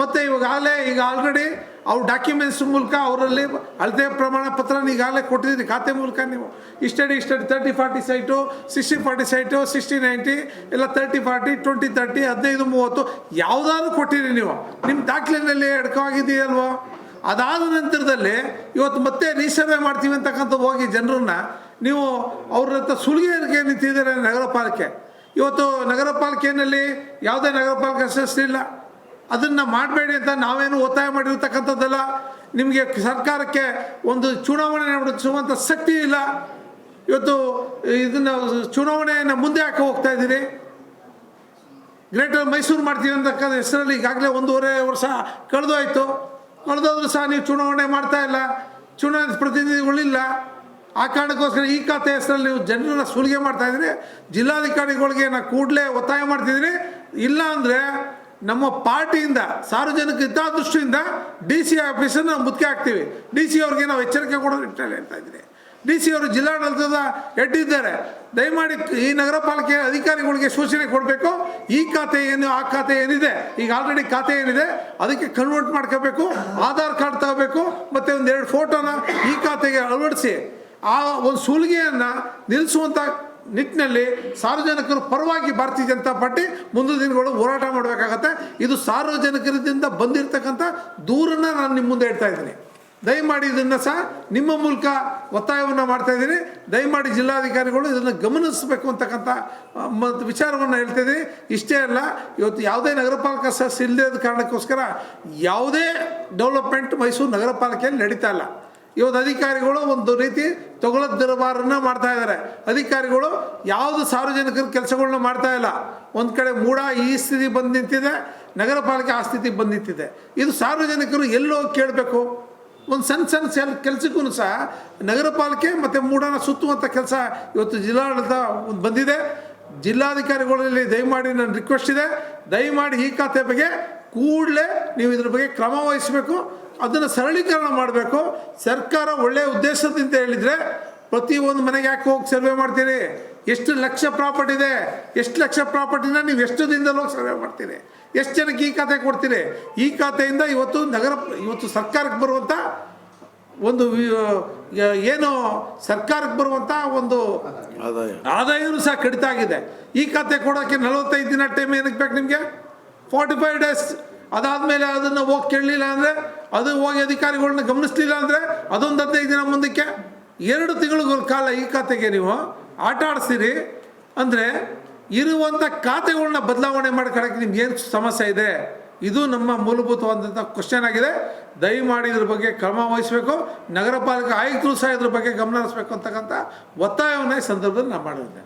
ಮತ್ತು ಇವಾಗಲೇ ಈಗ ಆಲ್ರೆಡಿ ಅವ್ರ ಡಾಕ್ಯುಮೆಂಟ್ಸ್ ಮೂಲಕ ಅವರಲ್ಲಿ ಅಳತೆ ಪ್ರಮಾಣ ಪತ್ರ ಈಗಾಗಲೇ ಕೊಟ್ಟಿದ್ದೀರಿ ಖಾತೆ ಮೂಲಕ ನೀವು. ಇಷ್ಟಡಿ ಇಷ್ಟಡಿ thirty forty site sixty forty site sixty ninety ಇಲ್ಲ ತರ್ಟಿ ಫಾರ್ಟಿ ಟ್ವೆಂಟಿ ತರ್ಟಿ ಹದಿನೈದು, ಮೂವತ್ತು, ಯಾವುದಾದ್ರು ಕೊಟ್ಟಿರಿ ನೀವು. ನಿಮ್ಮ ದಾಖಲೆಯಲ್ಲಿ ಎಡ್ಕವಾಗಿದೆಯಲ್ವೋ ಅದಾದ ನಂತರದಲ್ಲಿ ಇವತ್ತು ಮತ್ತೆ ರೀಸರ್ವೆ ಮಾಡ್ತೀವಿ ಅಂತಕ್ಕಂಥ ಹೋಗಿ ಜನರನ್ನ, ನೀವು ಅವ್ರ ಹತ್ರ ಸುಲಿಗೆ ನಿಂತಿದ್ದಾರೆ ನಗರ ಪಾಲಿಕೆ ಇವತ್ತು ನಗರ ಪಾಲಿಕೆಯಲ್ಲಿ ಯಾವುದೇ ನಗರ ಪಾಲಿಕೆ ಸದಸ್ಯರಿಲ್ಲ. ಅದನ್ನು ಮಾಡಬೇಡಿ ಅಂತ ನಾವೇನು ಒತ್ತಾಯ ಮಾಡಿರ್ತಕ್ಕಂಥದ್ದಲ್ಲ. ನಿಮಗೆ ಸರ್ಕಾರಕ್ಕೆ ಒಂದು ಚುನಾವಣೆ ನಡೆಸುವಂಥ ಶಕ್ತಿ ಇಲ್ಲ. ಇವತ್ತು ಇದನ್ನು ಚುನಾವಣೆಯನ್ನು ಮುಂದೆ ಹಾಕಿ ಹೋಗ್ತಾ ಇದ್ದೀರಿ. ಗ್ರೇಟರ್ ಮೈಸೂರು ಮಾಡ್ತೀವಿ ಅಂತಕ್ಕಂಥ ಹೆಸರಲ್ಲಿ ಈಗಾಗಲೇ ಒಂದೂವರೆ ವರ್ಷ ಕಳೆದೋಯ್ತು. ಕಳೆದೋದ್ರೂ ಸಹ ನೀವು ಚುನಾವಣೆ ಮಾಡ್ತಾ ಇಲ್ಲ. ಚುನಾವಣೆ ಪ್ರತಿನಿಧಿಗಳಿಲ್ಲ. ಆ ಕಾರಣಕ್ಕೋಸ್ಕರ ಈ ಖಾತೆ ಹೆಸರಲ್ಲಿ ನೀವು ಜನರನ್ನ ಸುಲಿಗೆ ಮಾಡ್ತಾ ಇದ್ದೀರಿ. ಜಿಲ್ಲಾಧಿಕಾರಿಗಳಿಗೆ ನಾ ಕೂಡಲೇ ಒತ್ತಾಯ ಮಾಡ್ತಿದ್ದೀರಿ. ಇಲ್ಲ ಅಂದರೆ ನಮ್ಮ ಪಾರ್ಟಿಯಿಂದ, ಸಾರ್ವಜನಿಕ ಹಿತಾದೃಷ್ಟಿಯಿಂದ ಡಿ ಸಿ ಆಫೀಸನ್ನು ನಾವು ಮುದ್ಕೆ ಹಾಕ್ತೀವಿ. ಡಿ ಸಿ ಅವ್ರಿಗೆ ನಾವು ಎಚ್ಚರಿಕೆ ಕೊಡೋದು ನಿಟ್ಟಿನಲ್ಲಿ ಹೇಳ್ತಾ ಇದ್ದೀನಿ. ಡಿ ಸಿ ಅವರು ಜಿಲ್ಲಾಡಳಿತದ ಎಡ್ಡಿದ್ದಾರೆ ದಯಮಾಡಿ ಈ ನಗರ ಪಾಲಿಕೆ ಅಧಿಕಾರಿಗಳಿಗೆ ಸೂಚನೆ ಕೊಡಬೇಕು. ಈ ಖಾತೆ ಏನು, ಆ ಖಾತೆ ಏನಿದೆ? ಈಗ ಆಲ್ರೆಡಿ ಖಾತೆ ಏನಿದೆ? ಅದಕ್ಕೆ ಕನ್ವರ್ಟ್ ಮಾಡ್ಕೋಬೇಕು. ಆಧಾರ್ ಕಾರ್ಡ್ ತಗೋಬೇಕು. ಮತ್ತು ಒಂದೆರಡು ಫೋಟೋನ ಈ ಖಾತೆಗೆ ಅಳವಡಿಸಿ ಆ ಒಂದು ಸುಲಿಗೆಯನ್ನು ನಿಲ್ಲಿಸುವಂಥ ನಿಟ್ಟಿನಲ್ಲಿ ಸಾರ್ವಜನಿಕರು ಪರವಾಗಿ ಭಾರತೀಯ ಜನತಾ ಪಾರ್ಟಿ ಮುಂದಿನ ದಿನಗಳು ಹೋರಾಟ ಮಾಡಬೇಕಾಗತ್ತೆ. ಇದು ಸಾರ್ವಜನಿಕರಿಂದ ಬಂದಿರತಕ್ಕಂಥ ದೂರನ್ನ ನಾನು ನಿಮ್ಮ ಮುಂದೆ ಇಡ್ತಾ ಇದ್ದೀನಿ. ದಯಮಾಡಿ ಇದನ್ನು ಸಹ ನಿಮ್ಮ ಮೂಲಕ ಒತ್ತಾಯವನ್ನು ಮಾಡ್ತಾ ಇದ್ದೀನಿ. ದಯಮಾಡಿ ಜಿಲ್ಲಾಧಿಕಾರಿಗಳು ಇದನ್ನು ಗಮನಿಸಬೇಕು ಅಂತಕ್ಕಂಥ ಮತ್ತು ವಿಚಾರವನ್ನು ಹೇಳ್ತಾ ಇದ್ದೀನಿ. ಇಷ್ಟೇ ಅಲ್ಲ, ಇವತ್ತು ಯಾವುದೇ ನಗರ ಪಾಲಿಕೆ ಇಲ್ಲದ ಕಾರಣಕ್ಕೋಸ್ಕರ ಯಾವುದೇ ಡೆವಲಪ್ಮೆಂಟ್ ಮೈಸೂರು ನಗರ ಪಾಲಿಕೆಯಲ್ಲಿ ನಡೀತಾ ಇಲ್ಲ. ಇವತ್ತು ಅಧಿಕಾರಿಗಳು ಒಂದು ರೀತಿ ತೊಗೊಳದ ದರಬಾರನ್ನ ಮಾಡ್ತಾ ಇದ್ದಾರೆ. ಅಧಿಕಾರಿಗಳು ಯಾವುದು ಸಾರ್ವಜನಿಕರ ಕೆಲಸಗಳನ್ನ ಮಾಡ್ತಾ ಇಲ್ಲ. ಒಂದು ಕಡೆ ಮೂಡ ಈ ಸ್ಥಿತಿ ಬಂದು ನಿಂತಿದೆ, ನಗರ ಪಾಲಿಕೆ ಆ ಸ್ಥಿತಿ ಬಂದು ನಿಂತಿದೆ. ಇದು ಸಾರ್ವಜನಿಕರು ಎಲ್ಲೋ ಕೇಳಬೇಕು. ಒಂದು ಸಣ್ಣ ಸಣ್ಣ ಸೆಲ್ ಕೆಲಸಕ್ಕೂ ಸಹ ನಗರ ಪಾಲಿಕೆ ಮತ್ತು ಮೂಡನ ಸುತ್ತುವಂಥ ಕೆಲಸ ಇವತ್ತು ಜಿಲ್ಲಾಡಳಿತ ಒಂದು ಬಂದಿದೆ. ಜಿಲ್ಲಾಧಿಕಾರಿಗಳಲ್ಲಿ ದಯಮಾಡಿ ನನ್ನ ರಿಕ್ವೆಸ್ಟ್ ಇದೆ. ದಯಮಾಡಿ ಈ ಖಾತೆ ಬಗ್ಗೆ ಕೂಡಲೇ ನೀವು ಇದ್ರ ಬಗ್ಗೆ ಕ್ರಮ ವಹಿಸಬೇಕು ಅದನ್ನು ಸರಳೀಕರಣ ಮಾಡಬೇಕು. ಸರ್ಕಾರ ಒಳ್ಳೆಯ ಉದ್ದೇಶದಿಂದ ಹೇಳಿದರೆ ಪ್ರತಿಯೊಂದು ಮನೆಗೆ ಯಾಕೆ ಹೋಗಿ ಸರ್ವೆ ಮಾಡ್ತೀರಿ? ಎಷ್ಟು ಲಕ್ಷ ಪ್ರಾಪರ್ಟಿ ಇದೆ? ಎಷ್ಟು ಲಕ್ಷ ಪ್ರಾಪರ್ಟಿನ ನೀವು ಎಷ್ಟು ದಿನದಲ್ಲಿ ಹೋಗಿ ಸರ್ವೆ ಮಾಡ್ತೀರಿ? ಎಷ್ಟು ಜನಕ್ಕೆ ಈ ಖಾತೆ ಕೊಡ್ತೀರಿ? ಈ ಖಾತೆಯಿಂದ ಇವತ್ತು ನಗರ ಇವತ್ತು ಸರ್ಕಾರಕ್ಕೆ ಬರುವಂಥ ಒಂದು ಏನು ಸರ್ಕಾರಕ್ಕೆ ಬರುವಂಥ ಒಂದು ಆದಾಯವೂ ಸಹ ಕಡಿತ ಆಗಿದೆ. ಈ ಖಾತೆ ಕೊಡೋಕ್ಕೆ ನಲವತ್ತೈದು ದಿನ ಟೈಮ್ ಏನಕ್ಕೆ ಬೇಕು ನಿಮಗೆ? ಫಾರ್ಟಿ ಫೈವ್ ಡೇಸ್ ಅದಾದಮೇಲೆ ಅದನ್ನು ಹೋಗಿ ಕೇಳಲಿಲ್ಲ ಅಂದರೆ, ಅದು ಹೋಗಿ ಅಧಿಕಾರಿಗಳನ್ನ ಗಮನಿಸ್ಲಿಲ್ಲ ಅಂದರೆ, ಅದೊಂದು ಹದಿನೈದು ದಿನ ಮುಂದಕ್ಕೆ ಎರಡು ತಿಂಗಳ ಕಾಲ ಈ ಖಾತೆಗೆ ನೀವು ಆಟ ಆಡಿಸ್ತೀರಿ ಅಂದರೆ ಇರುವಂಥ ಖಾತೆಗಳನ್ನ ಬದಲಾವಣೆ ಮಾಡ್ಕೊಳಕ್ಕೆ ನಿಮ್ಗೆ ಏನು ಸಮಸ್ಯೆ ಇದೆ? ಇದು ನಮ್ಮ ಮೂಲಭೂತವಾದಂಥ ಕ್ವಶನ್ ಆಗಿದೆ. ದಯಮಾಡಿ ಇದ್ರ ಬಗ್ಗೆ ಕ್ರಮ ವಹಿಸಬೇಕು. ನಗರ ಪಾಲಿಕೆ ಆಯುಕ್ತರು ಸಹ ಇದ್ರ ಬಗ್ಗೆ ಗಮನ ಹರಿಸ್ಬೇಕು ಅಂತಕ್ಕಂಥ ಒತ್ತಾಯವನ್ನು ಈ ಸಂದರ್ಭದಲ್ಲಿ ನಾನು ಮಾಡಿದ್ದೆ